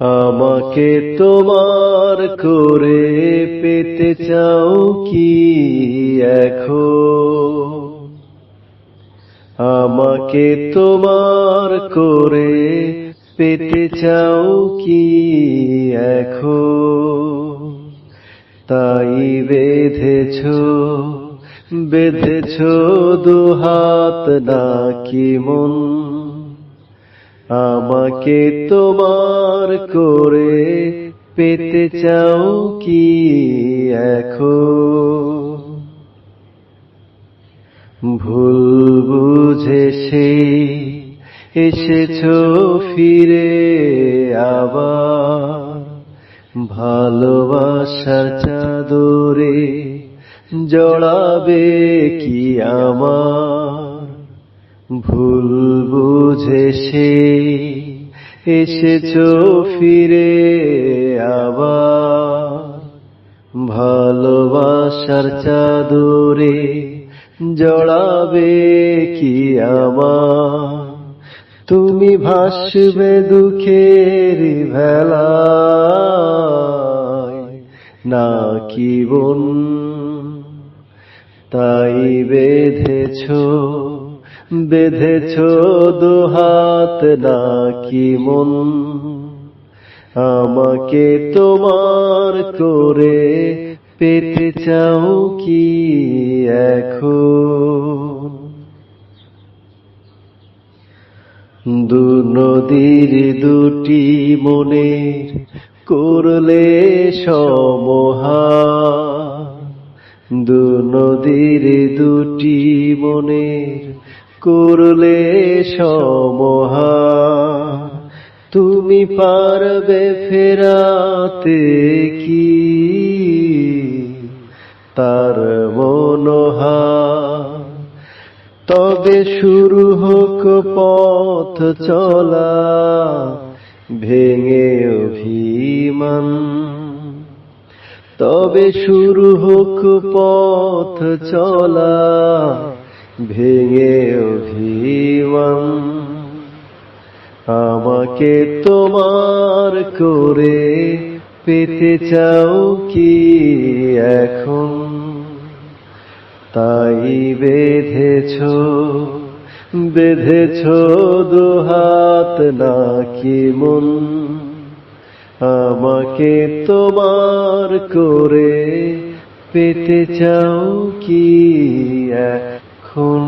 আমাকে তোমার করে পেতে চাও কি এখন? আমাকে তোমার করে পেতে চাও কি এখন? তাই বেঁধেছ বেঁধেছ দুহাত নাকি মন? আমাকে তোমার করে পেতে চাও কি এখন? ভুল বুঝে সে এসেছ ফিরে আবার। ভালোবাসার চাদরে জড়াবে কি আমার? ভুল বুঝে সে এসেছ ফিরে আবার। ভালোবাসার চাদরে জড়াবে কি আমার তুমি ভাসবে দুঃখের ভেলা না কি বোন? তাই বেঁধেছ বেঁধেছ দুহাত নাকি মন? আমাকে তোমার করে পেতে চাও কি এখন? দু নদীর দুটি মনের করলে সমহা দু নদীর দুটি মনের করলে সমহা। তুমি পারবে ফেরাতে কি? তার মনোহা তবে শুরু হোক পথ চলা, ভেঙে অভিমান। তবে শুরু হোক পথ চলা ভেঙে অভিমান। আমাকে তোমার করে পেতে চাও কি এখন? তাই বেঁধেছ বেঁধেছ দুহাত নাকি মন। আমাকে তোমার করে পেতে চাও কি এখন